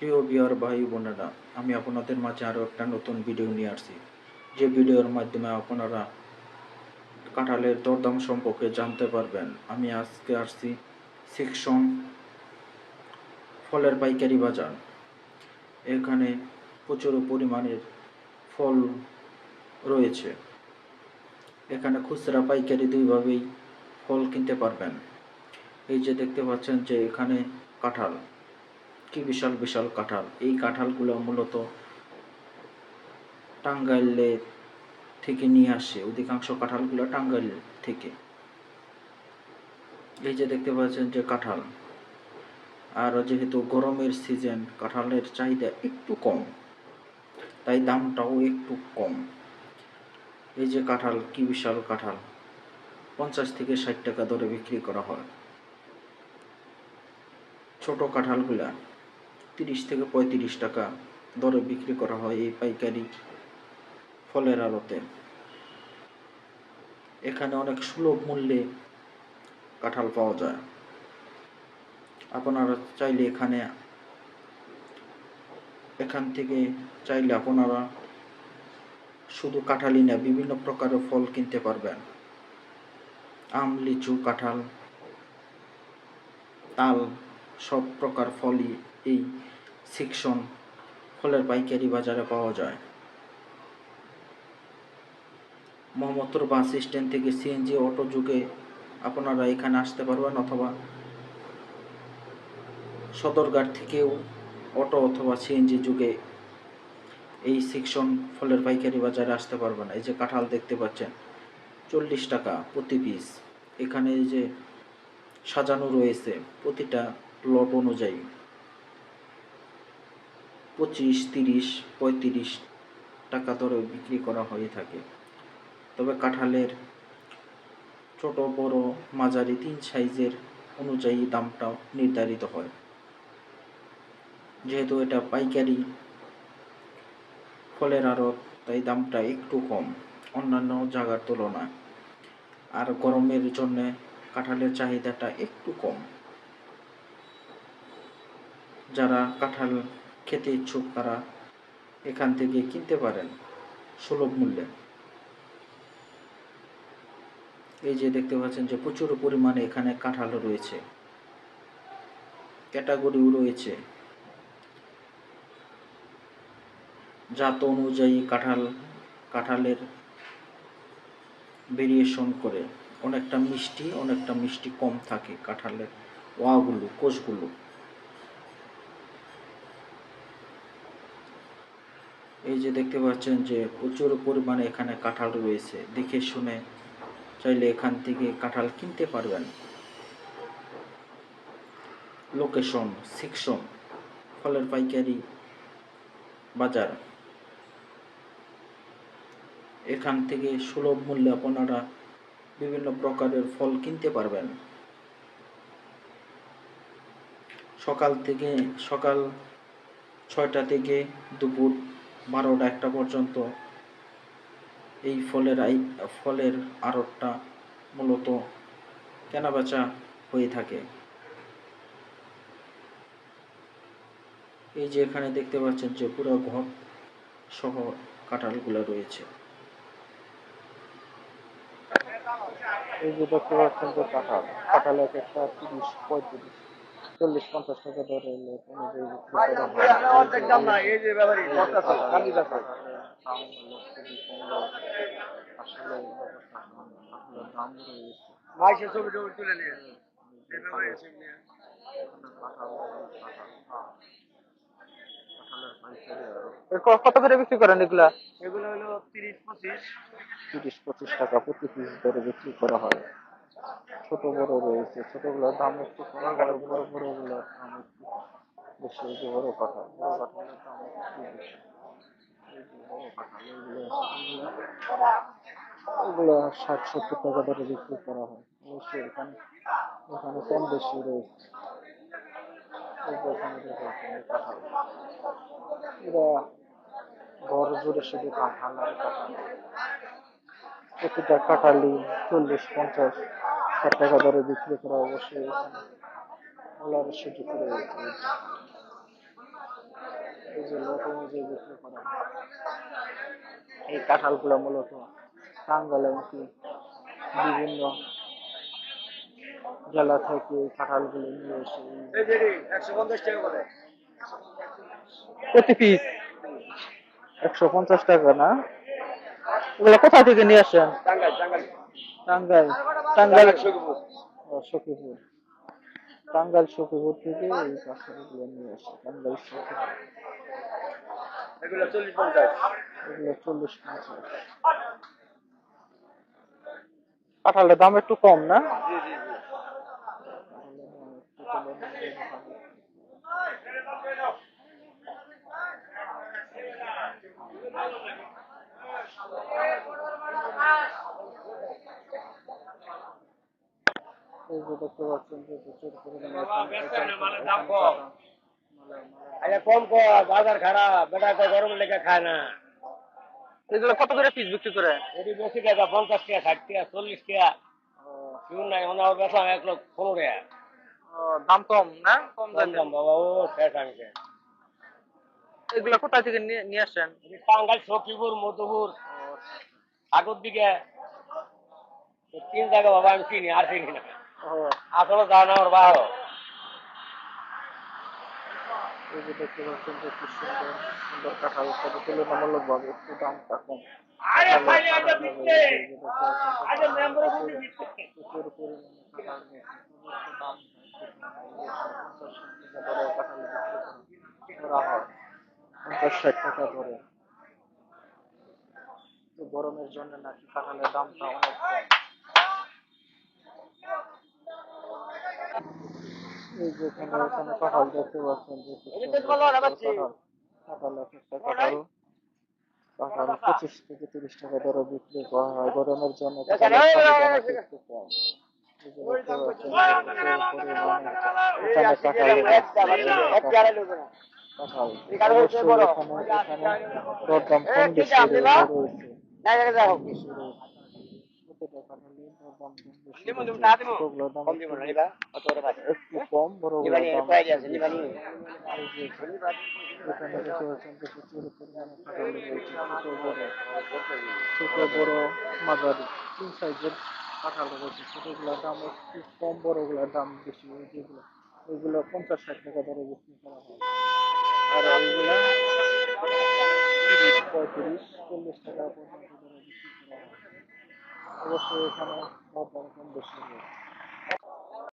প্রিয় বিয়ার ভাই বোনেরা, আমি আপনাদের মাঝে আরও একটা নতুন ভিডিও নিয়ে আসছি। যে ভিডিওর মাধ্যমে আপনারা কাঁঠালের দরদাম সম্পর্কে জানতে পারবেন। আমি আজকে আসছি সেকশন ফলের পাইকারি বাজার। এখানে প্রচুর পরিমাণের ফল রয়েছে। এখানে খুচরা পাইকারি দুইভাবেই ফল কিনতে পারবেন। এই যে দেখতে পাচ্ছেন যে এখানে কাঁঠাল। কি বিশাল বিশাল কাঁঠাল? এই কাঁঠালগুলো মূলত টাঙ্গাইলে থেকে নিয়ে আসে। অধিকাংশ কাঁঠালগুলো টাঙ্গাইল থেকে। এই যে দেখতে পাচ্ছেন যে কাঁঠাল। আর যেহেতু গরমের সিজন, কাঁঠালের চাহিদা একটু কম, তাই দামটাও একটু কম। এই যে কাঁঠাল, কি বিশাল কাঁঠাল। পঞ্চাশ থেকে ষাট টাকা দরে বিক্রি করা হয়। ছোট কাঁঠালগুলা। তিরিশ থেকে পঁয়ত্রিশ টাকা দরে বিক্রি করা হয় এই পাইকারি ফলের আড়তে। এখানে অনেক সুলভ মূল্যে কাঁঠাল পাওয়া যায়। আপনারা চাইলে এখানে, এখান থেকে চাইলে আপনারা শুধু কাঁঠালই না, বিভিন্ন প্রকারের ফল কিনতে পারবেন। আম, লিচু, কাঁঠাল, তাল সব প্রকার ফলই এই সেকশন ফলের পাইকারি বাজারে পাওয়া যায়। মোহাম্মদপুর বাস স্ট্যান্ড থেকে সিএনজি অটো যুগে আপনারা এখানে আসতে পারবেন অথবা সদরঘাট থেকেও অটো অথবা সিএনজি যুগে এই সেকশন ফলের পাইকারি বাজারে আসতে পারবেন। এই যে কাঁঠাল দেখতে পাচ্ছেন, চল্লিশ টাকা প্রতি পিস এখানে যে সাজানো রয়েছে প্রতিটা লট অনুযায়ী। পঁচিশ, তিরিশ, পঁয়ত্রিশ টাকা দরে বিক্রি করা হয়ে থাকে। তবে কাঁঠালের ছোট, বড়, মাঝারি তিন সাইজের অনুযায়ী দামটাও নির্ধারিত হয়। যেহেতু এটা পাইকারি ফলের আড়ত, তাই দামটা একটু কম অন্যান্য জায়গার তুলনায়। আর গরমের জন্যে কাঁঠালের চাহিদাটা একটু কম। যারা কাঁঠাল খেতে ইচ্ছুক তারা এখান থেকে কিনতে পারেন সুলভ মূল্যে। এই যে দেখতে পাচ্ছেন যে প্রচুর পরিমাণে এখানে কাঁঠাল রয়েছে। ক্যাটাগরিও রয়েছে। জাত অনুযায়ী কাঁঠাল, কাঁঠালের ভেরিয়েশন করে। অনেকটা মিষ্টি অনেকটা মিষ্টি কম থাকে কাঁঠালের, ওয়াগুলো, কোষগুলো। এই যে দেখতে পাচ্ছেন যে প্রচুর পরিমাণে এখানে কাঁঠাল রয়েছে, দেখে শুনে চাইলে এখান থেকে কাঁঠাল কিনতে পারবেন। লোকেশন সেকশন ফলের পাইকারি বাজার। এখান থেকে সুলভ মূল্যে আপনারা বিভিন্ন প্রকারের ফল কিনতে পারবেন। সকাল থেকে, সকাল ছয়টা থেকে দুপুর বারোটা একটা পর্যন্ত এই ফলের আই, ফলের আড়তটা মূলত কেনাবেচা হয়ে থাকে। এই যে এখানে দেখতে পাচ্ছেন যে পুরো ঘর সহ কাঁঠালগুলো রয়েছে। এই যে দেখতে পাচ্ছেন যে কাঁঠাল কাঁঠাল এক একটা তিরিশ, পঁয়ত্রিশ। চল্লিশ পঞ্চাশ টাকা ছবি টবি তুলে নিয়ে। আরও কত করে বিক্রি করেন এগুলা? এগুলো হলো তিরিশ পঁচিশ তিরিশ পঁচিশ টাকা প্রতি পিস দরে বিক্রি করা হয়। ছোট বড় রয়েছে। ছোটগুলোর দাম একটু কম বড় বড় বড়গুলোর দাম একটু বেশি। এই যে বড় কাঁঠাল, বড় কাঁঠালের দাম একটু বেশি। ষাট, সত্তর টাকা বিক্রি করা হয়। এখানে কম বেশি রয়েছে। এরা ঘর জুড়ে শুধু কাঁঠাল আর প্রতিটা কাঁঠালি চল্লিশ, পঞ্চাশ টাকা দরে বিক্রি করা অবশ্যই যে করা এই কাঁঠালগুলো মূলত টাঙ্গাইল এমনকি বিভিন্ন জেলা থেকে এই কাঁঠালগুলো নিয়ে এসে যে প্রতি পিস একশো পঞ্চাশ টাকা না? এগুলো কোথা থেকে নিয়ে আসেন? টাঙ্গাইল টাঙ্গাইল সখীপুর। টাঙ্গাইল সখীপুর থেকে এই নিয়ে আসে টাঙ্গাইল সখীপুর। এগুলো চল্লিশ পঞ্চাশ। এগুলো চল্লিশ পঞ্চাশ। কাঁঠালের দাম একটু কম না? জি জি জি কাঁঠালের দাম একটু তুলনামূলকভাবে ভালো। এই যে দেখতে পাচ্ছেন যে প্রচুর পরিমাণে কম। আরে কর বাজার খারাপ বেটা কয় গরম লেগে খায় না এগুলো কত করে পিস বিক্রি করে এটি বেশি টাকা পঞ্চাশ টাকা ষাট টাকা চল্লিশ টাকা শিউর নাই মানে আমার বেচা এক লোক পনেরো টাকা দাম কম না কম দাম বাবা ও শেষ আমি এগুলো কোথা থেকে নিয়ে আসেন টাঙ্গাইল সখীপুর মধুপুর আগর দিকে তিন জায়গা বাবা আমি চিনি আর চিনি না আসলে জানা না আমার এই যে দেখতে পাচ্ছেন যে কি সুন্দর সুন্দর কাঁঠাল তবে তুলনামূলক ভাবে একটু দামটা কম প্রচুর- পরিমাণে দাম করা হয় পঞ্চাশ ষাট টাকা গরমের জন্য নাকি কাঁঠালের দামটা অনেক কম। এই যে এখানে এখানে কাঁঠাল দেখতে পাচ্ছেন যে কি এই যে সুন্দর বলো, সুন্দর রাখাচ্ছি। কাঁঠাল কাঁঠাল এক একটা কাঁঠাল কাঁঠাল পঁচিশ থেকে তিরিশ টাকা দরে বিক্রি করা হয়। গরমের জন্য কাঁঠাল কাঁঠাল এখানে এখানে দরদাম কম বেশি রয়েছে একটু ছোট বড় মাঝারি তিন সাইজের কাঁঠাল রয়েছে ছোটগুলোর দাম একটু কম বড়গুলোর দাম বেশি যেগুলো ওইগুলো পঞ্চাশ ষাট টাকা দরে বিক্রি করা হয় আর ওইগুলো পঁয়ত্রিশ, চল্লিশ টাকা পর্যন্ত দরে বিক্রি করা হয় অবশ্যই এখানে